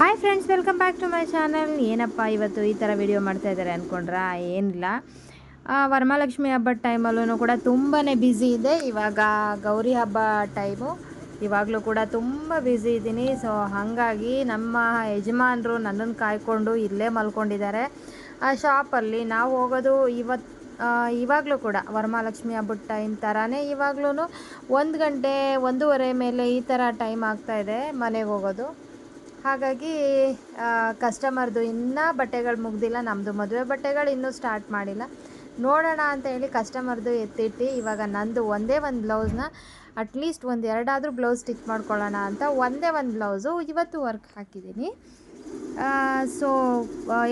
Hi friends welcome back to my channel ಏನಪ್ಪ ಇವತ್ತು ಈ ಥರ ವಿಡಿಯೋ ಮಾಡ್ತಾ ಇದ್ದಾರೆ ಅಂದ್ಕೊಂಡ್ರಾ ಏನಿಲ್ಲ. ವರಮಹಾಲಕ್ಷ್ಮಿ ಹಬ್ಬದ ಟೈಮಲ್ಲೂ ಕೂಡ ತುಂಬಾ ಬ್ಯುಸಿ ಇದೆ. ಇವಾಗ ಗೌರಿ ಹಬ್ಬ ಟೈಮು ಇವಾಗಲೂ ಕೂಡ ತುಂಬ ಬ್ಯುಸಿ ಇದ್ದೀನಿ. ಸೊ ಹಾಗಾಗಿ ನಮ್ಮ ಯಜಮಾನರು ನನ್ನನ್ನು ಕಾಯ್ಕೊಂಡು ಇಲ್ಲೇ ಮಲ್ಕೊಂಡಿದ್ದಾರೆ. ಆ ಶಾಪಲ್ಲಿ ನಾವು ಹೋಗೋದು ಇವತ್ತು ಇವಾಗಲೂ ಕೂಡ ವರಮಹಾಲಕ್ಷ್ಮಿ ಹಬ್ಬದ ಟೈಮ್ ಥರನೇ ಇವಾಗಲೂ ಒಂದು ಗಂಟೆ ಒಂದೂವರೆ ಮೇಲೆ ಈ ಥರ ಟೈಮ್ ಆಗ್ತಾಯಿದೆ ಮನೆಗೆ ಹೋಗೋದು. ಹಾಗಾಗಿ ಕಸ್ಟಮರ್ದು ಇನ್ನೂ ಬಟ್ಟೆಗಳು ಮುಗ್ದಿಲ್ಲ ನಮ್ಮದು ಮದುವೆ ಬಟ್ಟೆಗಳು ಇನ್ನೂ ಸ್ಟಾರ್ಟ್ ಮಾಡಿಲ್ಲ. ನೋಡೋಣ ಅಂತ ಹೇಳಿ ಕಸ್ಟಮರ್ದು ಎತ್ತಿಟ್ಟು, ಇವಾಗ ನಂದು ಒಂದೇ ಒಂದು ಬ್ಲೌಸ್ನ ಅಟ್ಲೀಸ್ಟ್ ಒಂದು ಎರಡಾದರೂ ಬ್ಲೌಸ್ ಸ್ಟಿಚ್ ಮಾಡ್ಕೊಳ್ಳೋಣ ಅಂತ ಒಂದೇ ಒಂದು ಬ್ಲೌಸು ಇವತ್ತು ವರ್ಕ್ ಹಾಕಿದ್ದೀನಿ. ಸೊ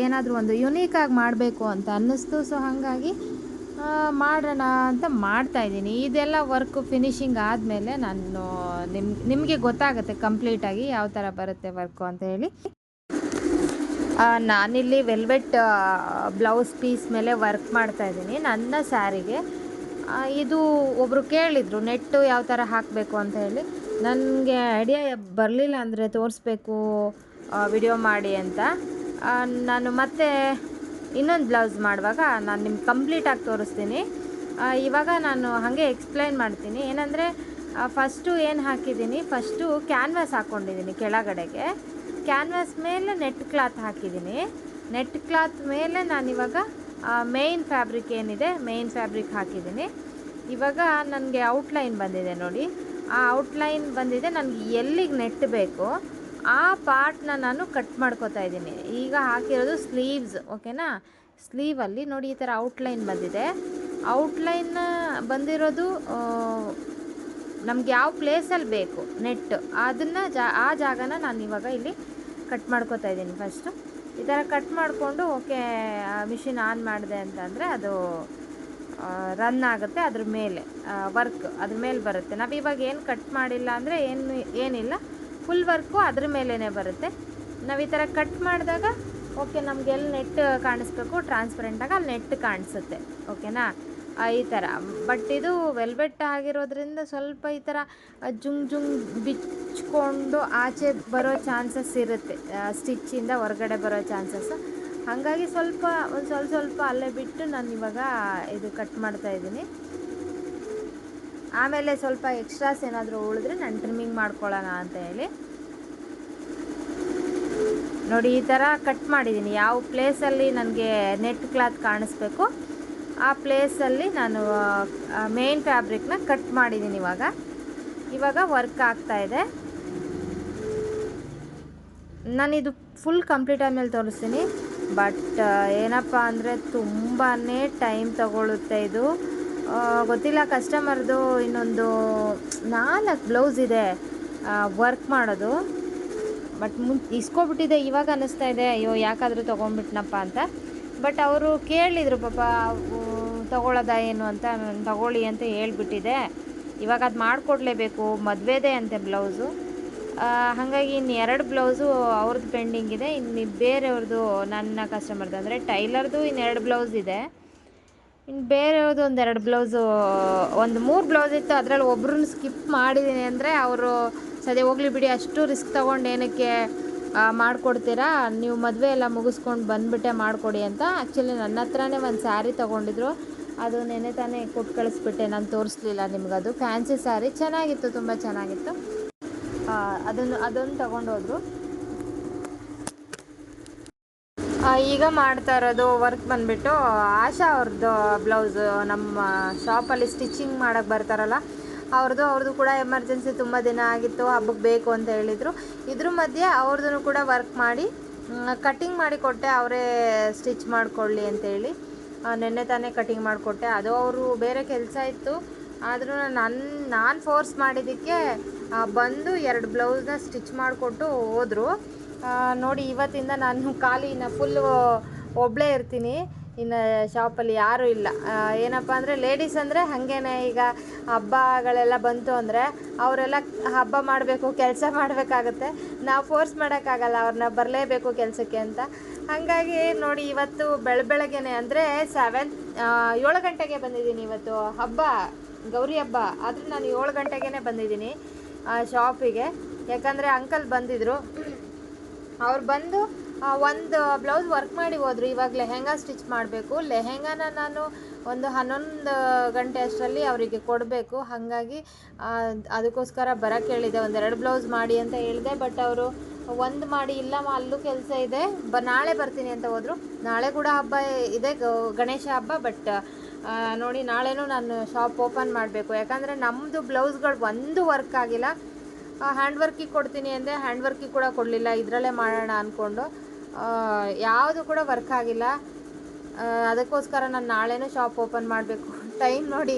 ಏನಾದರೂ ಒಂದು ಯುನೀಕಾಗಿ ಮಾಡಬೇಕು ಅಂತ ಅನ್ನಿಸ್ತು. ಸೊ ಹಾಗಾಗಿ ಮಾಡೋಣ ಅಂತ ಮಾಡ್ತಾಯಿದ್ದೀನಿ ಇದೆಲ್ಲ ವರ್ಕು ಫಿನಿಶಿಂಗ್ ಆದಮೇಲೆ ನಾನು ನಿಮ್, ನಿಮಗೆ ಗೊತ್ತಾಗುತ್ತೆ ಕಂಪ್ಲೀಟಾಗಿ ಯಾವ ಥರ ಬರುತ್ತೆ ವರ್ಕು ಅಂತ ಹೇಳಿ. ನಾನಿಲ್ಲಿ ವೆಲ್ವೆಟ್ ಬ್ಲೌಸ್ ಪೀಸ್ ಮೇಲೆ ವರ್ಕ್ ಮಾಡ್ತಾ ಇದ್ದೀನಿ ನನ್ನ ಸ್ಯಾರಿಗೆ ಇದು ಒಬ್ಬರು ಕೇಳಿದರು ನೆಟ್ಟು ಯಾವ ಥರ ಹಾಕಬೇಕು ಅಂತ ಹೇಳಿ. ನನಗೆ ಐಡಿಯಾ ಬರಲಿಲ್ಲ ಅಂದರೆ ತೋರಿಸ್ಬೇಕು ವಿಡಿಯೋ ಮಾಡಿ ಅಂತ. ನಾನು ಮತ್ತೆ ಇನ್ನೊಂದು ಬ್ಲೌಸ್ ಮಾಡುವಾಗ ನಾನು ನಿಮ್ಗೆ ಕಂಪ್ಲೀಟಾಗಿ ತೋರಿಸ್ತೀನಿ. ಇವಾಗ ನಾನು ಹಾಗೆ ಎಕ್ಸ್ಪ್ಲೈನ್ ಮಾಡ್ತೀನಿ. ಏನಂದರೆ ಫಸ್ಟು ಏನು ಹಾಕಿದ್ದೀನಿ? ಫಸ್ಟು ಕ್ಯಾನ್ವಾಸ್ ಹಾಕ್ಕೊಂಡಿದ್ದೀನಿ ಕೆಳಗಡೆಗೆ. ಕ್ಯಾನ್ವಾಸ್ ಮೇಲೆ ನೆಟ್ ಕ್ಲಾತ್ ಹಾಕಿದ್ದೀನಿ. ನೆಟ್ ಕ್ಲಾತ್ ಮೇಲೆ ನಾನಿವಾಗ ಮೇಯ್ನ್ ಫ್ಯಾಬ್ರಿಕ್ ಏನಿದೆ ಮೇಯ್ನ್ ಫ್ಯಾಬ್ರಿಕ್ ಹಾಕಿದ್ದೀನಿ. ಇವಾಗ ನನಗೆ ಔಟ್ಲೈನ್ ಬಂದಿದೆ ನೋಡಿ. ಆ ಔಟ್ಲೈನ್ ಬಂದಿದೆ, ನನಗೆ ಎಲ್ಲಿಗೆ ನೆಟ್ ಬೇಕು, ಆ ಪಾರ್ಟ್ನ ನಾನು ಕಟ್ ಮಾಡ್ಕೋತಾ ಇದ್ದೀನಿ. ಈಗ ಹಾಕಿರೋದು ಸ್ಲೀವ್ಸ್ ಓಕೆನಾ ಸ್ಲೀವಲ್ಲಿ ನೋಡಿ ಈ ಥರ ಔಟ್ಲೈನ್ ಬಂದಿದೆ. ಔಟ್ಲೈನ್ ಬಂದಿರೋದು ನಮ್ಗೆ ಯಾವ ಪ್ಲೇಸಲ್ಲಿ ಬೇಕು ನೆಟ್ ಅದನ್ನು ಜಾ, ಆ ಜಾಗನ ನಾನು ಇವಾಗ ಇಲ್ಲಿ ಕಟ್ ಮಾಡ್ಕೋತಾ ಇದ್ದೀನಿ ಫಸ್ಟು ಈ ಥರ ಕಟ್ ಮಾಡಿಕೊಂಡು ಓಕೆ ಮಿಷಿನ್ ಆನ್ ಮಾಡಿದೆ ಅಂತಂದರೆ ಅದು ರನ್ ಆಗುತ್ತೆ ಅದ್ರ ಮೇಲೆ ವರ್ಕ್ ಅದ್ರ ಮೇಲೆ ಬರುತ್ತೆ. ನಾವು ಇವಾಗ ಏನು ಕಟ್ ಮಾಡಿಲ್ಲ ಅಂದರೆ ಏನು, ಏನಿಲ್ಲ ಫುಲ್ ವರ್ಕು ಅದ್ರ ಮೇಲೇ ಬರುತ್ತೆ. ನಾವು ಈ ಥರ ಕಟ್ ಮಾಡಿದಾಗ ಓಕೆ ನಮಗೆ ಎಲ್ಲಿ ನೆಟ್ ಕಾಣಿಸ್ಬೇಕು ಟ್ರಾನ್ಸ್ಪರೆಂಟಾಗಿ ಅಲ್ಲಿ ನೆಟ್ ಕಾಣಿಸುತ್ತೆ ಓಕೆನಾ ಈ ಥರ ಬಟ್ ಇದು ವೆಲ್ವೆಟ್ ಆಗಿರೋದ್ರಿಂದ ಸ್ವಲ್ಪ ಈ ಥರ ಜುಂಗ್ ಜುಂಗ್ ಬಿಚ್ಕೊಂಡು ಆಚೆ ಬರೋ ಚಾನ್ಸಸ್ ಇರುತ್ತೆ. ಸ್ಟಿಚ್ಚಿಂದ ಹೊರಗಡೆ ಬರೋ ಚಾನ್ಸಸ್. ಹಾಗಾಗಿ ಸ್ವಲ್ಪ, ಒಂದು ಸ್ವಲ್ಪ ಸ್ವಲ್ಪ ಅಲ್ಲೇ ಬಿಟ್ಟು ನಾನು ಇವಾಗ ಇದು ಕಟ್ ಮಾಡ್ತಾ ಇದ್ದೀನಿ. ಆಮೇಲೆ ಸ್ವಲ್ಪ ಎಕ್ಸ್ಟ್ರಾಸ್ ಏನಾದರೂ ಉಳಿದ್ರೆ ನಾನು ಟ್ರಿಮ್ಮಿಂಗ್ ಮಾಡ್ಕೊಳ್ಳೋಣ ಅಂತ ಹೇಳಿ. ನೋಡಿ, ಈ ಥರ ಕಟ್ ಮಾಡಿದ್ದೀನಿ. ಯಾವ ಪ್ಲೇಸಲ್ಲಿ ನನಗೆ ನೆಟ್ ಕ್ಲಾತ್ ಕಾಣಿಸ್ಬೇಕು? ಆ ಪ್ಲೇಸಲ್ಲಿ ನಾನು ಮೇನ್ ಫ್ಯಾಬ್ರಿಕ್ನ ಕಟ್ ಮಾಡಿದ್ದೀನಿ ಇವಾಗ. ಇವಾಗ ವರ್ಕ್ ಆಗ್ತಾ ಇದೆ. ನಾನಿದು ಫುಲ್ ಕಂಪ್ಲೀಟ್ ಆದಮೇಲೆ ತೋರಿಸ್ತೀನಿ. ಬಟ್ ಏನಪ್ಪ ಅಂದರೆ ತುಂಬಾ ಟೈಮ್ ತಗೊಳ್ಳುತ್ತೆ ಇದು. ಗೊತ್ತಿಲ್ಲ ಕಸ್ಟಮರ್ದು ಇನ್ನೊಂದು ನಾಲ್ಕು ಬ್ಲೌಸ್ ಇದೆ ವರ್ಕ್ ಮಾಡೋದು. ಬಟ್ ಮುನ್ ಇಸ್ಕೊಬಿಟ್ಟಿದೆ, ಇವಾಗ ಅನ್ನಿಸ್ತಾ ಇದೆ. ಅಯ್ಯೋ, ಯಾಕಾದರೂ ತೊಗೊಂಡ್ಬಿಟ್ನಪ್ಪ ಅಂತ. ಬಟ್ ಅವರು ಕೇಳಿದರು, ಪಾಪ ತಗೊಳ್ಳೋದ ಏನು ಅಂತ ತಗೊಳ್ಳಿ ಅಂತ ಹೇಳಿಬಿಟ್ಟಿದೆ. ಇವಾಗ ಅದು ಮಾಡಿಕೊಡ್ಲೇಬೇಕು, ಮದುವೆದೇ ಅಂತೆ ಬ್ಲೌಸು. ಹಾಗಾಗಿ ಇನ್ನು ಎರಡು ಬ್ಲೌಸು ಅವ್ರದ್ದು ಪೆಂಡಿಂಗ್ ಇದೆ ಇನ್ನು ಬೇರೆಯವ್ರದ್ದು ನನ್ನ ಕಸ್ಟಮರ್ದು ಅಂದರೆ ಟೈಲರ್ದು ಇನ್ನೆರಡು ಬ್ಲೌಸ್ ಇದೆ. ಇನ್ನು ಬೇರೆಯವ್ರದ್ದು ಒಂದೆರಡು ಬ್ಲೌಸು, ಒಂದು ಮೂರು ಬ್ಲೌಸ್ ಇತ್ತು, ಅದರಲ್ಲಿ ಒಬ್ರನ್ನ ಸ್ಕಿಪ್ ಮಾಡಿದ್ದೀನಿ ಅಂದರೆ ಅವರು ಸದ್ಯ ಹೋಗ್ಲಿ ಬಿಡಿ, ಅಷ್ಟು ರಿಸ್ಕ್ ತೊಗೊಂಡು ಏನಕ್ಕೆ ಮಾಡಿಕೊಡ್ತೀರಾ? ನೀವು ಮದುವೆ ಎಲ್ಲ ಮುಗಿಸ್ಕೊಂಡು ಬಂದುಬಿಟ್ಟೆ ಮಾಡಿಕೊಡಿ ಅಂತ. ಆ್ಯಕ್ಚುಲಿ ನನ್ನ ಹತ್ರನೇ ಒಂದು ಸ್ಯಾರಿ ತೊಗೊಂಡಿದ್ರು. ಅದು ನೆನೆ ತಾನೇ ಕೊಟ್ಟು ಕಳಿಸ್ಬಿಟ್ಟೆ, ನಾನು ತೋರಿಸ್ಲಿಲ್ಲ ಅದು. ಫ್ಯಾನ್ಸಿ ಸ್ಯಾರಿ ಚೆನ್ನಾಗಿತ್ತು, ತುಂಬ ಚೆನ್ನಾಗಿತ್ತು. ಅದನ್ನು ಅದನ್ನು ತಗೊಂಡೋದ್ರು. ಈಗ ಮಾಡ್ತಾ ಇರೋದು ವರ್ಕ್ ಬಂದ್ಬಿಟ್ಟು, ಆಶಾ ಅವ್ರದ್ದು ಬ್ಲೌಸು ನಮ್ಮ ಶಾಪಲ್ಲಿ ಸ್ಟಿಚಿಂಗ್ ಮಾಡೋಕ್ಕೆ ಬರ್ತಾರಲ್ಲ ಅವ್ರದ್ದು ಅವ್ರದ್ದು ಕೂಡ ಎಮರ್ಜೆನ್ಸಿ ತುಂಬ ದಿನ ಆಗಿತ್ತು ಹಬ್ಬಕ್ಕೆ ಬೇಕು ಅಂತ ಹೇಳಿದರು. ಇದ್ರ ಮಧ್ಯೆ ಅವ್ರದ್ದು ಕೂಡ ವರ್ಕ್ ಮಾಡಿ ಕಟ್ಟಿಂಗ್ ಮಾಡಿ ಕೊಟ್ಟೆ, ಅವರೇ ಸ್ಟಿಚ್ ಮಾಡಿಕೊಳ್ಳಿ ಅಂತೇಳಿ ನೆನ್ನೆ ತಾನೇ ಕಟಿಂಗ್ ಮಾಡಿಕೊಟ್ಟೆ. ಅದು ಅವರು ಬೇರೆ ಕೆಲಸ ಇತ್ತು. ಆದರೂ ನನ್ನ ನಾನು ಫೋರ್ಸ್ ಮಾಡಿದ್ದಕ್ಕೆ ಬಂದು ಎರಡು ಬ್ಲೌಸ್ನ ಸ್ಟಿಚ್ ಮಾಡಿಕೊಟ್ಟು ಹೋದರು. ನೋಡಿ ಇವತ್ತಿಂದ ನಾನು ಖಾಲಿ ಇನ್ನು ಫುಲ್ಲು ಒಬ್ಬಳೇ ಇರ್ತೀನಿ. ಇನ್ನು ಶಾಪಲ್ಲಿ ಯಾರೂ ಇಲ್ಲ. ಏನಪ್ಪ ಅಂದರೆ ಲೇಡೀಸ್ ಅಂದರೆ ಹಾಗೇನೆ. ಈಗ ಹಬ್ಬಗಳೆಲ್ಲ ಬಂತು ಅಂದರೆ ಅವರೆಲ್ಲ ಹಬ್ಬ ಮಾಡಬೇಕು, ಕೆಲಸ ಮಾಡಬೇಕಾಗತ್ತೆ. ನಾವು ಫೋರ್ಸ್ ಮಾಡೋಕ್ಕಾಗಲ್ಲ, ಅವ್ರನ್ನ ಬರಲೇಬೇಕು ಕೆಲಸಕ್ಕೆ ಅಂತ. ಹಾಗಾಗಿ ನೋಡಿ ಇವತ್ತು ಬೆಳ ಬೆಳಗ್ಗೆನೆ ಅಂದರೆ ಸೆವೆನ್ ಏಳು ಗಂಟೆಗೆ ಬಂದಿದ್ದೀನಿ ಇವತ್ತು ಹಬ್ಬ, ಗೌರಿ ಹಬ್ಬ. ಆದರೆ ನಾನು ಏಳು ಗಂಟೆಗೇ ಬಂದಿದ್ದೀನಿ ಶಾಪಿಗೆ ಯಾಕಂದರೆ ಅಂಕಲ್ ಬಂದಿದ್ದರು ಅವ್ರು ಬಂದು ಒಂದು ಬ್ಲೌಸ್ ವರ್ಕ್ ಮಾಡಿ ಹೋದ್ರು. ಇವಾಗ ಲೆಹೆಂಗಾ ಸ್ಟಿಚ್ ಮಾಡಬೇಕು. ಲೆಹೆಂಗಾನ ನಾನು ಒಂದು ಹನ್ನೊಂದು ಗಂಟೆ ಅಷ್ಟರಲ್ಲಿ ಅವರಿಗೆ ಕೊಡಬೇಕು. ಹಾಗಾಗಿ ಅದಕ್ಕೋಸ್ಕರ ಬರೋಕ್ಕೆ ಹೇಳಿದೆ. ಒಂದೆರಡು ಬ್ಲೌಸ್ ಮಾಡಿ ಅಂತ ಹೇಳಿದೆ. ಬಟ್ ಅವರು ಒಂದು ಮಾಡಿ ಇಲ್ಲಮ್ಮ ಅಲ್ಲೂ ಕೆಲಸ ಇದೆ. ಬ, ನಾಳೆ ಬರ್ತೀನಿ ಅಂತ ಹೋದರು. ನಾಳೆ ಕೂಡ ಹಬ್ಬ ಇದೆ ಗಣೇಶ ಹಬ್ಬ ಬಟ್ ನೋಡಿ ನಾಳೆನೂ ನಾನು ಶಾಪ್ ಓಪನ್ ಮಾಡಬೇಕು. ಯಾಕಂದರೆ ನಮ್ಮದು ಬ್ಲೌಸ್ಗಳು ಒಂದು ವರ್ಕ್ ಆಗಿಲ್ಲ. ಹ್ಯಾಂಡ್ ವರ್ಕಿಗೆ ಕೊಡ್ತೀನಿ ಅಂದರೆ ಹ್ಯಾಂಡ್ ವರ್ಕಿಗೆ ಕೂಡ ಕೊಡಲಿಲ್ಲ. ಇದರಲ್ಲೇ ಮಾಡೋಣ ಅಂದ್ಕೊಂಡು ಯಾವುದು ಕೂಡ ವರ್ಕ್ ಆಗಿಲ್ಲ. ಅದಕ್ಕೋಸ್ಕರ ನಾನು ನಾಳೆನೂ ಶಾಪ್ ಓಪನ್ ಮಾಡಬೇಕು. ಟೈಮ್ ನೋಡಿ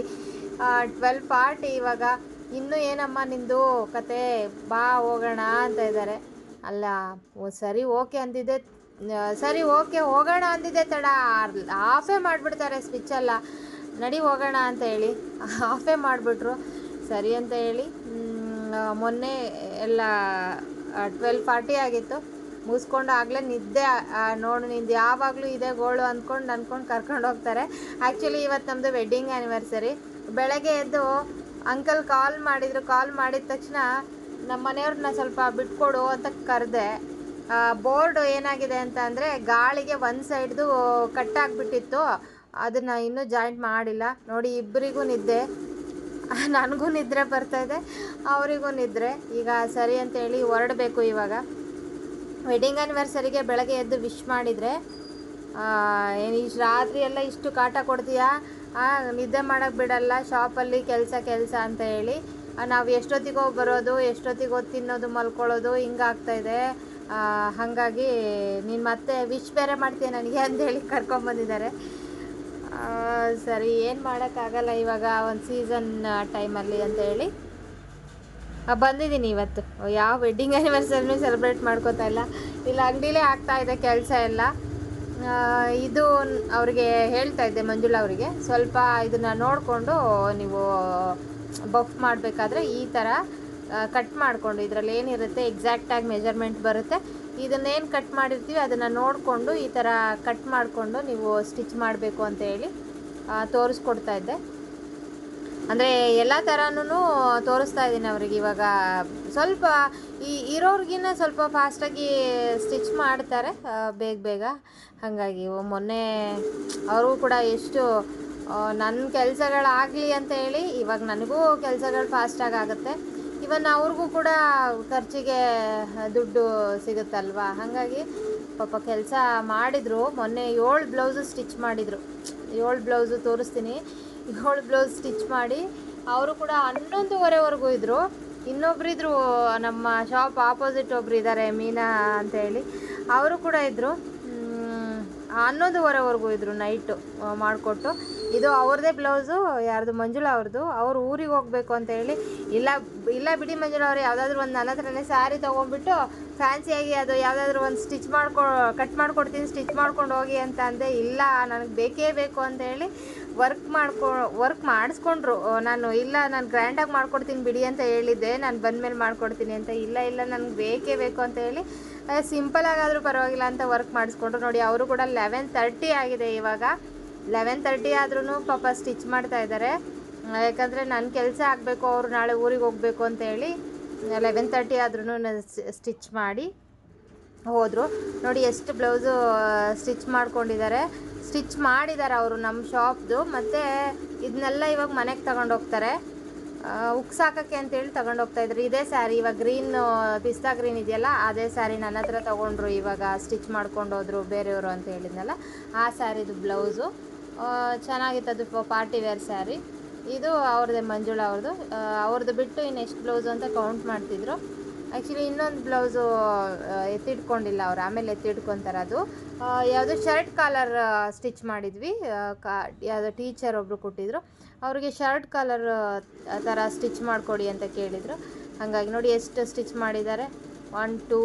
ಟ್ವೆಲ್ ಫಾರ್ಟಿ ಇವಾಗ. ಇನ್ನೂ ಏನಮ್ಮ ನಿಂದು ಕತೆ? ಬಾ, ಹೋಗೋಣ ಅಂತ ಇದ್ದಾರೆ. ಅಲ್ಲ ಸರಿ, ಓಕೆ ಅಂದಿದ್ದೆ. ಸರಿ, ಓಕೆ, ಹೋಗೋಣ ಅಂದಿದ್ದೆ ತಡ. ಆಫೇ ಮಾಡಿಬಿಡ್ತಾರೆ ಸ್ವಿಚ್ಚೆಲ್ಲ ನಡಿ, ಹೋಗೋಣ ಅಂತ ಹೇಳಿ. ಆಫೇ ಮಾಡಿಬಿಟ್ರು. ಸರಿ ಅಂತ ಹೇಳಿ ಮೊನ್ನೆ ಎಲ್ಲ ಟ್ವೆಲ್ ಫಾರ್ಟಿ ಆಗಿತ್ತು. ಮುಗಿಸ್ಕೊಂಡು ಆಗಲೇ ನಿದ್ದೆ ನೋಡು, ನಿಂದು ಯಾವಾಗಲೂ ಇದೆ ಗೋಳು ಅಂದ್ಕೊಂಡು ಅಂದ್ಕೊಂಡು ಕರ್ಕೊಂಡು ಹೋಗ್ತಾರೆ. ಆ್ಯಕ್ಚುಲಿ ಇವತ್ತು ನಮ್ಮದು ವೆಡ್ಡಿಂಗ್ ಆ್ಯನಿವರ್ಸರಿ ಬೆಳಗ್ಗೆ ಎದ್ದು ಅಂಕಲ್ ಕಾಲ್ ಮಾಡಿದರು. ಕಾಲ್ ಮಾಡಿದ ತಕ್ಷಣ ನಮ್ಮ ಮನೆಯವ್ರನ್ನ ಸ್ವಲ್ಪ ಬಿಟ್ಕೊಡು ಅಂತ ಕರೆದೆ. ಬೋರ್ಡ್ ಏನಾಗಿದೆ ಅಂತ ಅಂದರೆ ಗಾಳಿಗೆ ಒಂದು ಸೈಡ್ದು ಕಟ್ಟಾಗಿಬಿಟ್ಟಿತ್ತು. ಅದನ್ನು ಇನ್ನೂ ಜಾಯಿಂಟ್ ಮಾಡಿಲ್ಲ. ನೋಡಿ ಇಬ್ಬರಿಗೂ ನಿದ್ದೆ. ನನಗೂ ನಿದ್ರೆ ಬರ್ತಾಯಿದೆ ಅವರಿಗೂ ನಿದ್ರೆ. ಈಗ ಸರಿ ಅಂತೇಳಿ ಹೊರಡಬೇಕು ಇವಾಗ. ವೆಡ್ಡಿಂಗ್ ಆ್ಯನಿವರ್ಸರಿಗೆ ಬೆಳಗ್ಗೆ ಎದ್ದು ವಿಶ್ ಮಾಡಿದರೆ ಏನು ಇಷ್ಟು ರಾತ್ರಿ ಎಲ್ಲ ಇಷ್ಟು ಕಾಟ ಕೊಡ್ತೀಯಾ? ನಿದ್ದೆ ಮಾಡೋಕ್ಕೆ ಬಿಡಲ್ಲ ಶಾಪಲ್ಲಿ ಕೆಲಸ ಕೆಲಸ ಅಂತ ಹೇಳಿ. ನಾವು ಎಷ್ಟೊತ್ತಿಗೆ ಹೋಗಿ ಬರೋದು, ಎಷ್ಟೊತ್ತಿಗೆ ತಿನ್ನೋದು, ಮಲ್ಕೊಳ್ಳೋದು ಹಿಂಗಾಗ್ತಾಯಿದೆ ಹಾಗಾಗಿ ನೀನು ಮತ್ತೆ ವಿಶ್ ಬೇರೆ ಮಾಡ್ತೀಯ ನನಗೆ ಅಂತೇಳಿ ಕರ್ಕೊಂಬಂದಿದ್ದಾರೆ ಸರಿ, ಏನು ಮಾಡೋಕ್ಕಾಗಲ್ಲ ಇವಾಗ ಒಂದು ಸೀಸನ್ ಟೈಮಲ್ಲಿ ಅಂತ ಹೇಳಿ. ಬಂದಿದ್ದೀನಿ ಇವತ್ತು. ಯಾವ ವೆಡ್ಡಿಂಗ್ ಆ್ಯನಿವರ್ಸರಿನೂ ಸೆಲೆಬ್ರೇಟ್ ಮಾಡ್ಕೋತಾ ಇಲ್ಲ. ಇಲ್ಲಿ, ಅಂಗಡಿಲೇ ಇದೆ ಕೆಲಸ ಎಲ್ಲ. ಇದು ಅವ್ರಿಗೆ ಹೇಳ್ತಾ ಇದ್ದೆ ಮಂಜುಳಾ ಅವರಿಗೆ. ಸ್ವಲ್ಪ ಇದನ್ನು ನೋಡಿಕೊಂಡು ನೀವು ಬಫ್ ಮಾಡಬೇಕಾದ್ರೆ ಈ ಥರ ಕಟ್ ಮಾಡಿಕೊಂಡು, ಇದರಲ್ಲಿ ಏನಿರುತ್ತೆ ಎಕ್ಸಾಕ್ಟಾಗಿ ಮೆಜರ್ಮೆಂಟ್ ಬರುತ್ತೆ. ಇದನ್ನೇನು ಕಟ್ ಮಾಡಿರ್ತೀವಿ, ಅದನ್ನು ನೋಡಿಕೊಂಡು ಈ ಥರ ಕಟ್ ಮಾಡಿಕೊಂಡು ನೀವು ಸ್ಟಿಚ್ ಮಾಡಬೇಕು ಅಂತ ಹೇಳಿ ತೋರಿಸ್ಕೊಡ್ತಾ ಇದ್ದೆ. ಅಂದರೆ ಎಲ್ಲ ಥರನೂ ತೋರಿಸ್ತಾ ಇದ್ದೀನಿ ಅವ್ರಿಗೆ ಇವಾಗ. ಸ್ವಲ್ಪ ಈ ಇರೋರ್ಗಿನ್ನ ಸ್ವಲ್ಪ ಫಾಸ್ಟಾಗಿ ಸ್ಟಿಚ್ ಮಾಡ್ತಾರೆ ಬೇಗ ಬೇಗ. ಹಾಗಾಗಿ ಮೊನ್ನೆ ಅವರು ಕೂಡ ಎಷ್ಟು ನನ್ನ ಕೆಲಸಗಳಾಗಲಿ ಅಂತ ಹೇಳಿ ಇವಾಗ ನನಗೂ ಕೆಲಸಗಳು ಫಾಸ್ಟಾಗಿ ಆಗುತ್ತೆ. ಇವನ್ ಅವ್ರಿಗೂ ಕೂಡ ಖರ್ಚಿಗೆ ದುಡ್ಡು ಸಿಗುತ್ತಲ್ವಾ? ಹಾಗಾಗಿ ಪಾಪ ಕೆಲಸ ಮಾಡಿದರು. ಮೊನ್ನೆ ಏಳು ಬ್ಲೌಸು ಸ್ಟಿಚ್ ಮಾಡಿದರು. ಏಳು ಬ್ಲೌಸು ತೋರಿಸ್ತೀನಿ. ಏಳು ಬ್ಲೌಸ್ ಸ್ಟಿಚ್ ಮಾಡಿ ಅವರು ಕೂಡ ಹನ್ನೊಂದುವರೆವರೆಗೂ ಇದ್ದರು ಇನ್ನೊಬ್ರಿದ್ರು ನಮ್ಮ ಶಾಪ್ ಆಪೋಸಿಟ್ ಒಬ್ರು ಇದ್ದಾರೆ ಮೀನಾ ಅಂತ ಹೇಳಿ. ಅವರು ಕೂಡ ಇದ್ದರು ಹನ್ನೊಂದುವರೆವರೆಗೂ ಇದ್ದರು ನೈಟು ಮಾಡಿಕೊಟ್ಟು. ಇದು ಅವ್ರದ್ದೇ ಬ್ಲೌಸು ಯಾರ್ದು ಮಂಜುಳಾ ಅವ್ರದ್ದು ಅವ್ರು ಊರಿಗೆ ಹೋಗಬೇಕು ಅಂತ ಹೇಳಿ, ಇಲ್ಲ ಇಲ್ಲ ಬಿಡಿ ಮಂಜುಳಾ ಅವ್ರು, ಯಾವುದಾದ್ರೂ ಒಂದು ನನ್ನ ಹತ್ರನೇ ಸ್ಯಾರಿ ತೊಗೊಂಡ್ಬಿಟ್ಟು ಫ್ಯಾನ್ಸಿಯಾಗಿ ಅದು ಯಾವುದಾದ್ರೂ ಒಂದು ಸ್ಟಿಚ್ ಮಾಡ್ಕೊ ಕಟ್ ಮಾಡ್ಕೊಡ್ತೀನಿ ಸ್ಟಿಚ್ ಮಾಡ್ಕೊಂಡು ಹೋಗಿ ಅಂತ ಅಂದೆ, ಇಲ್ಲ, ನನಗೆ ಬೇಕೇ ಬೇಕು ಅಂತ ಹೇಳಿ ವರ್ಕ್ ಮಾಡ್ಕೊ ವರ್ಕ್ ಮಾಡಿಸ್ಕೊಂಡ್ರು. ನಾನು, ಇಲ್ಲ, ನಾನು ಗ್ರ್ಯಾಂಡಾಗಿ ಮಾಡ್ಕೊಡ್ತೀನಿ ಬಿಡಿ ಅಂತ ಹೇಳಿದ್ದೆ, ನಾನು ಬಂದಮೇಲೆ ಮಾಡ್ಕೊಡ್ತೀನಿ ಅಂತ, ಇಲ್ಲ ಇಲ್ಲ, ನನಗೆ ಬೇಕೇ ಬೇಕು ಅಂತ ಹೇಳಿ ಸಿಂಪಲ್ ಆಗಾದರೂ ಪರವಾಗಿಲ್ಲ ಅಂತ ವರ್ಕ್ ಮಾಡಿಸ್ಕೊಂಡ್ರು. ನೋಡಿ, ಅವರು ಕೂಡ ಲೆವೆನ್ ತರ್ಟಿ ಆಗಿದೆ ಇವಾಗ. ಲೆವೆನ್ ತರ್ಟಿ ಆದ್ರೂ ಪಾಪ ಸ್ಟಿಚ್ ಮಾಡ್ತಾ ಇದ್ದಾರೆ ಯಾಕಂದರೆ ನನ್ನ ಕೆಲಸ ಆಗಬೇಕು, ಅವರು ನಾಳೆ ಊರಿಗೆ ಹೋಗಬೇಕು ಅಂತ ಹೇಳಿ ಲೆವೆನ್ ತರ್ಟಿ ಆದ್ರೂ ಸ್ಟಿಚ್ ಮಾಡಿ ಹೋದರು. ನೋಡಿ ಎಷ್ಟು ಬ್ಲೌಸು ಸ್ಟಿಚ್ ಮಾಡ್ಕೊಂಡಿದ್ದಾರೆ ಸ್ಟಿಚ್ ಮಾಡಿದ್ದಾರೆ ಅವರು ನಮ್ಮ ಶಾಪ್ದು ಮತ್ತು ಇದನ್ನೆಲ್ಲ ಇವಾಗ ಮನೆಗೆ ತಗೊಂಡೋಗ್ತಾರೆ. ಉಕ್ಸಾಕಕ್ಕೆ ಅಂತೇಳಿ ತಗೊಂಡೋಗ್ತಾ ಇದ್ರು. ಇದೇ ಸ್ಯಾರಿ ಇವಾಗ ಗ್ರೀನ್ ಪಿಸ್ತಾ ಗ್ರೀನ್ ಇದೆಯಲ್ಲ, ಅದೇ ಸ್ಯಾರಿ ನನ್ನ ಹತ್ರ ತೊಗೊಂಡ್ರು ಇವಾಗ ಸ್ಟಿಚ್ ಮಾಡ್ಕೊಂಡು ಹೋದರು ಬೇರೆಯವರು ಅಂತ ಹೇಳಿದ್ನಲ್ಲ, ಆ ಸ್ಯಾರಿದು ಬ್ಲೌಸು ಚೆನ್ನಾಗಿತ್ತು ಅದು ಪಾರ್ಟಿ ವೇರ್ ಸ್ಯಾರಿ. ಇದು ಅವ್ರದ್ದೇ, ಮಂಜುಳ ಅವ್ರದ್ದು. ಅವ್ರದ್ದು ಬಿಟ್ಟು ಇನ್ನು ಎಷ್ಟು ಬ್ಲೌಸು ಅಂತ ಕೌಂಟ್ ಮಾಡ್ತಿದ್ರು. ಆ್ಯಕ್ಚುಲಿ ಇನ್ನೊಂದು ಬ್ಲೌಸು ಎತ್ತಿಟ್ಕೊಂಡಿಲ್ಲ ಅವ್ರು. ಆಮೇಲೆ ಎತ್ತಿಟ್ಕೊತಾರೆ ಅದು ಯಾವುದೋ ಶರ್ಟ್ ಕಾಲರ್ ಸ್ಟಿಚ್ ಮಾಡಿದ್ವಿ. ಕಾ, ಯಾವುದೋ ಟೀಚರ್ ಒಬ್ಬರು ಕೊಟ್ಟಿದ್ರು. ಅವ್ರಿಗೆ ಶರ್ಟ್ ಕಾಲರ್ ಥರ ಸ್ಟಿಚ್ ಮಾಡಿಕೊಡಿ ಅಂತ ಕೇಳಿದರು. ಹಾಗಾಗಿ ನೋಡಿ, ಎಷ್ಟು ಸ್ಟಿಚ್ ಮಾಡಿದ್ದಾರೆ. ಒನ್ ಟೂ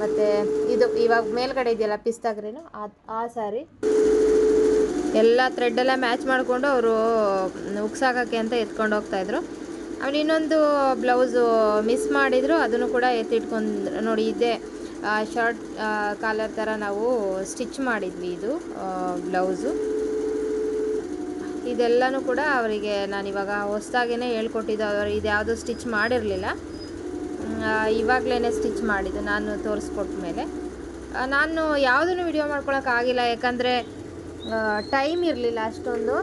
ಮತ್ತು ಇದು ಇವಾಗ ಮೇಲ್ಗಡೆ ಇದೆಯಲ್ಲ ಪಿಸ್ತಾ ಗ್ರೀನು? ಆ ಸ್ಯಾರಿ ಎಲ್ಲ ಥ್ರೆಡ್ಡೆಲ್ಲ ಮ್ಯಾಚ್ ಮಾಡಿಕೊಂಡು ಅವರು ಉಗ್ಸಾಕೋಕ್ಕೆ ಅಂತ ಎತ್ಕೊಂಡು ಹೋಗ್ತಾಯಿದ್ರು ಆಮೇಲೆ ಇನ್ನೊಂದು ಬ್ಲೌಸು ಮಿಸ್ ಮಾಡಿದ್ರು, ಅದನ್ನು ಕೂಡ ಎತ್ತಿಟ್ಕೊಂಡು, ನೋಡಿ ಇದೇ. ಶರ್ಟ್ ಕಾಲರ್ ಥರ ನಾವು ಸ್ಟಿಚ್ ಮಾಡಿದ್ವಿ ಇದು ಬ್ಲೌಸು ಇದೆಲ್ಲನೂ ಕೂಡ ಅವರಿಗೆ ನಾನು ಇವಾಗ ಹೊಸ್ದಾಗೇ ಹೇಳ್ಕೊಟ್ಟಿದ್ದು, ಅವರು ಇದು ಯಾವುದೂ ಸ್ಟಿಚ್ ಮಾಡಿರಲಿಲ್ಲ. ಇವಾಗಲೇ ಸ್ಟಿಚ್ ಮಾಡಿದ್ದು ನಾನು ತೋರಿಸ್ಕೊಟ್ಟ ಮೇಲೆ. ನಾನು ಯಾವುದನ್ನು ವಿಡಿಯೋ ಮಾಡ್ಕೊಳಕ್ಕಾಗಿಲ್ಲ ಯಾಕಂದರೆ ಟೈಮ್ ಇರಲಿಲ್ಲ ಅಷ್ಟೊಂದು.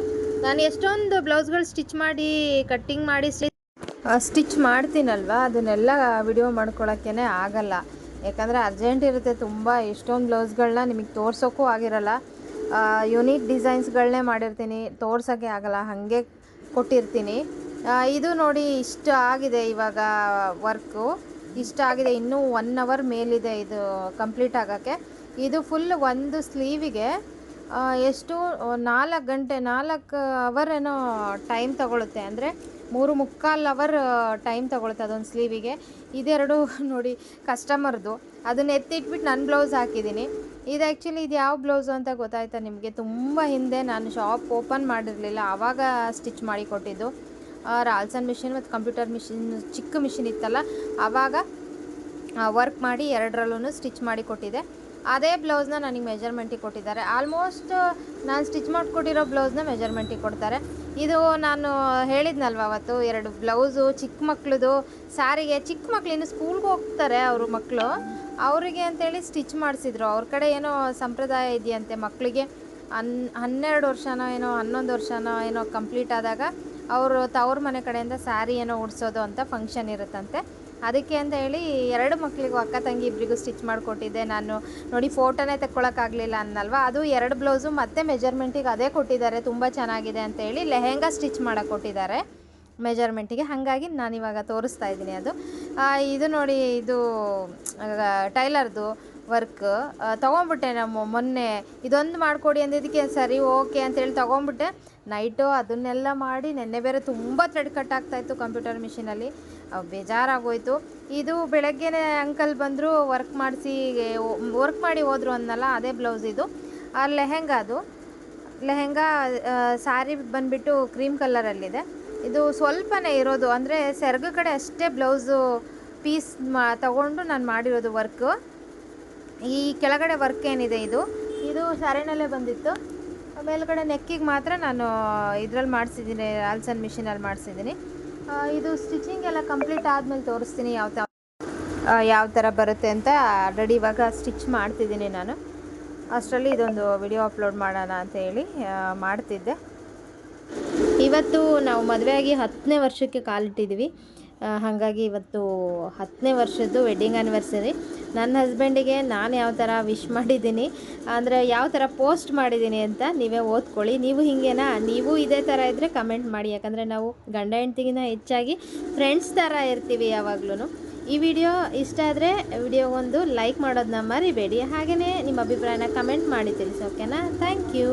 ನಾನು ಎಷ್ಟೊಂದು ಬ್ಲೌಸ್ಗಳು ಸ್ಟಿಚ್ ಮಾಡಿ ಕಟ್ಟಿಂಗ್ ಮಾಡಿ ಸ್ಟಿಚ್ ಮಾಡ್ತೀನಲ್ವ? ಅದನ್ನೆಲ್ಲ ವಿಡಿಯೋ ಮಾಡ್ಕೊಳಕ್ಕೇ ಆಗಲ್ಲ. ಯಾಕಂದರೆ ಅರ್ಜೆಂಟ್ ಇರುತ್ತೆ ತುಂಬ. ಎಷ್ಟೊಂದು ಬ್ಲೌಸ್ಗಳನ್ನ ನಿಮಗೆ ತೋರ್ಸೋಕ್ಕೂ ಆಗಿರಲ್ಲ. ಯುನೀಕ್ ಡಿಸೈನ್ಸ್ಗಳನ್ನೇ ಮಾಡಿರ್ತೀನಿ. ತೋರ್ಸೋಕ್ಕೆ ಆಗಲ್ಲ, ಹಾಗೆ ಕೊಟ್ಟಿರ್ತೀನಿ. ಇದು ನೋಡಿ ಇಷ್ಟು ಆಗಿದೆ ಇವಾಗ ವರ್ಕು ಇಷ್ಟ ಆಗಿದೆ. ಇನ್ನೂ ಒನ್ ಅವರ್ ಮೇಲಿದೆ ಇದು ಕಂಪ್ಲೀಟ್ ಆಗೋಕ್ಕೆ. ಇದು ಫುಲ್ ಒಂದು ಸ್ಲೀವಿಗೆ ಎಷ್ಟು, ನಾಲ್ಕು ಗಂಟೆ, ನಾಲ್ಕು ಅವರ್ ಏನೋ ಟೈಮ್ ತಗೊಳುತ್ತೆ. ಅಂದರೆ ಮೂರು ಮುಕ್ಕಾಲು ಅವರ್ ಟೈಮ್ ತಗೊಳುತ್ತೆ ಅದೊಂದು ಸ್ಲೀವಿಗೆ ಇದೆರಡು ನೋಡಿ ಕಸ್ಟಮರ್ದು ಅದನ್ನ ಎತ್ತಿಟ್ಬಿಟ್ಟು ನನ್ನ ಬ್ಲೌಸ್ ಹಾಕಿದ್ದೀನಿ. ಇದು ಆ್ಯಕ್ಚುಲಿ ಇದು ಯಾವ ಬ್ಲೌಸು ಅಂತ ಗೊತ್ತಾಯ್ತಾ ನಿಮಗೆ? ತುಂಬ ಹಿಂದೆ ನಾನು ಶಾಪ್ ಓಪನ್ ಮಾಡಿರಲಿಲ್ಲ. ಆವಾಗ ಸ್ಟಿಚ್ ಮಾಡಿ ಕೊಟ್ಟಿದ್ದು ರಾಲ್ಸನ್ ಮಿಷಿನ್ ಮತ್ತು ಕಂಪ್ಯೂಟರ್ ಮಿಷಿನ್, ಚಿಕ್ಕ ಮಿಷಿನ್ ಇತ್ತಲ್ಲ, ಆವಾಗ ವರ್ಕ್ ಮಾಡಿ ಎರಡರಲ್ಲೂ ಸ್ಟಿಚ್ ಮಾಡಿ ಕೊಟ್ಟಿದೆ. ಅದೇ ಬ್ಲೌಸ್ನ ನನಗೆ ಮೆಜರ್ಮೆಂಟಿಗೆ ಕೊಟ್ಟಿದ್ದಾರೆ. ಆಲ್ಮೋಸ್ಟ್, ನಾನು ಸ್ಟಿಚ್ ಮಾಡಿಕೊಟ್ಟಿರೋ ಬ್ಲೌಸ್ನ ಮೆಜರ್ಮೆಂಟಿಗೆ ಕೊಡ್ತಾರೆ. ಇದು ನಾನು ಹೇಳಿದ್ನಲ್ವ ಅವತ್ತು, ಎರಡು ಬ್ಲೌಸು, ಚಿಕ್ಕ ಮಕ್ಳದು, ಸಾರಿಗೆ, ಚಿಕ್ಕ ಮಕ್ಳು ಇನ್ನು ಸ್ಕೂಲ್ಗೆ ಹೋಗ್ತಾರೆ ಅವರು ಮಕ್ಕಳು. ಅವರಿಗೆ ಅಂತೇಳಿ ಸ್ಟಿಚ್ ಮಾಡಿಸಿದ್ರು. ಅವ್ರ ಕಡೆ ಏನೋ ಸಂಪ್ರದಾಯ ಇದೆಯಂತೆ ಮಕ್ಕಳಿಗೆ. ಹನ್, ಹನ್ನೆರಡು ವರ್ಷನೋ ಏನೋ, ಹನ್ನೊಂದು ವರ್ಷನೋ ಏನೋ ಕಂಪ್ಲೀಟ್ ಆದಾಗ ಅವರು ತವ್ರ ಮನೆ ಕಡೆಯಿಂದ ಸ್ಯಾರಿ ಏನೋ ಉಡ್ಸೋದು ಅಂತ ಫಂಕ್ಷನ್ ಇರುತ್ತಂತೆ. ಅದಕ್ಕೆ ಅಂತ ಹೇಳಿ ಎರಡು ಮಕ್ಕಳಿಗೂ ಅಕ್ಕ ತಂಗಿ ಇಬ್ಬರಿಗೂ ಸ್ಟಿಚ್ ಮಾಡಿಕೊಟ್ಟಿದ್ದೆ. ನಾನು ನೋಡಿ ಫೋಟೋನೇ ತೆಕ್ಕೊಳಕ್ಕಾಗಲಿಲ್ಲ ಅನ್ನಲ್ವ? ಅದು ಎರಡು ಬ್ಲೌಸು ಮತ್ತೆ ಮೆಜರ್ಮೆಂಟಿಗೆ ಅದೇ ಕೊಟ್ಟಿದ್ದಾರೆ. ತುಂಬ ಚೆನ್ನಾಗಿದೆ ಅಂತ ಹೇಳಿ ಲೆಹೆಂಗಾ ಸ್ಟಿಚ್ ಮಾಡೋಕೆ ಕೊಟ್ಟಿದ್ದಾರೆ. ಮೆಜರ್ಮೆಂಟಿಗೆ ಹಾಗಾಗಿ ನಾನು ಇವಾಗ ತೋರಿಸ್ತಾ ಇದ್ದೀನಿ ಅದು. ಇದು ನೋಡಿ ಇದು ಟೈಲರ್ದು ವರ್ಕ್. ತೊಗೊಂಬಿಟ್ಟೆ ನಮ್ಮ ಮೊನ್ನೆ. ಇದೊಂದು ಮಾಡಿಕೊಡಿ ಅಂದಿದ್ದಕ್ಕೆ ಸರಿ ಓಕೆ ಅಂತೇಳಿ ತೊಗೊಂಬಿಟ್ಟೆ. ನೈಟು ಅದನ್ನೆಲ್ಲ ಮಾಡಿ ನೆನ್ನೆ ಬೇರೆ ತುಂಬ ಥ್ರೆಡ್ ಕಟ್ ಆಗ್ತಾಯಿತ್ತು ಕಂಪ್ಯೂಟರ್ ಮಿಷಿನಲ್ಲಿ ಬೇಜಾರಾಗೋಯಿತು. ಇದು ಬೆಳಗ್ಗೆನೇ ಅಂಕಲ್ ಬಂದರು ವರ್ಕ್ ಮಾಡಿಸಿ ವರ್ಕ್ ಮಾಡಿ ಹೋದರು ಅನ್ನಲ್ಲ, ಅದೇ ಬ್ಲೌಸ್ ಇದು. ಆ ಲೆಹೆಂಗ ಅದು. ಲೆಹೆಂಗಾ ಸ್ಯಾರಿ ಬಂದುಬಿಟ್ಟು ಕ್ರೀಮ್ ಕಲರಲ್ಲಿದೆ ಇದು ಸ್ವಲ್ಪನೇ ಇರೋದು. ಅಂದರೆ ಸೆರಗ ಕಡೆ ಅಷ್ಟೇ ಬ್ಲೌಸು ಪೀಸ್ ಮಾ, ತಗೊಂಡು ನಾನು ಮಾಡಿರೋದು ವರ್ಕು ಈ ಕೆಳಗಡೆ ವರ್ಕ್ ಏನಿದೆ ಇದು? ಇದು ಸ್ಯಾರಿನಲ್ಲೇ ಬಂದಿತ್ತು. ಮೇಲ್ಗಡೆ ನೆಕ್ಕಿಗೆ ಮಾತ್ರ ನಾನು ಇದ್ರಲ್ಲಿ ಮಾಡಿಸಿದ್ದೀನಿ ಆಲ್ಸನ್ ಮಿಷಿನಲ್ಲಿ ಮಾಡಿಸಿದ್ದೀನಿ. ಇದು ಸ್ಟಿಚಿಂಗ್ ಎಲ್ಲ ಕಂಪ್ಲೀಟ್ ಆದಮೇಲೆ ತೋರಿಸ್ತೀನಿ ಯಾವ ಥರ ಯಾವ ಥರ ಬರುತ್ತೆ ಅಂತ. ಆಲ್ರೆಡಿ ಇವಾಗ ಸ್ಟಿಚ್ ಮಾಡ್ತಿದ್ದೀನಿ ನಾನು. ಅಷ್ಟರಲ್ಲಿ ಇದೊಂದು ವಿಡಿಯೋ ಅಪ್ಲೋಡ್ ಮಾಡೋಣ ಅಂತ ಹೇಳಿ ಮಾಡ್ತಿದ್ದೆ. ಇವತ್ತು ನಾವು ಮದುವೆಯಾಗಿ ಹತ್ತನೇ ವರ್ಷಕ್ಕೆ ಕಾಲಿಟ್ಟಿದ್ದೀವಿ. ಹಾಗಾಗಿ ಇವತ್ತು ಹತ್ತನೇ ವರ್ಷದ್ದು ವೆಡ್ಡಿಂಗ್ ಆ್ಯನಿವರ್ಸರಿ ನನ್ನ ಹಸ್ಬೆಂಡಿಗೆ ನಾನು ಯಾವ ಥರ ವಿಶ್ ಮಾಡಿದ್ದೀನಿ, ಅಂದರೆ ಯಾವ ಥರ ಪೋಸ್ಟ್ ಮಾಡಿದ್ದೀನಿ ಅಂತ ನೀವೇ ಓದ್ಕೊಳ್ಳಿ. ನೀವು ಹೀಗೇನಾ? ನೀವು ಇದೇ ಥರ ಇದ್ದರೆ ಕಮೆಂಟ್ ಮಾಡಿ. ಯಾಕಂದರೆ ನಾವು ಗಂಡ ಹೆಂಡ್ತಿಗಿನ ಹೆಚ್ಚಾಗಿ ಫ್ರೆಂಡ್ಸ್ ಥರ ಇರ್ತೀವಿ ಯಾವಾಗ್ಲೂ ಈ ವಿಡಿಯೋ ಇಷ್ಟ ಆದರೆ ವಿಡಿಯೋಗೊಂದು ಲೈಕ್ ಮಾಡೋದನ್ನ ಮರಿಬೇಡಿ. ಹಾಗೆಯೇ ನಿಮ್ಮ ಅಭಿಪ್ರಾಯನ ಕಮೆಂಟ್ ಮಾಡಿ ತಿಳಿಸಿ ಓಕೆನಾ ಥ್ಯಾಂಕ್ ಯು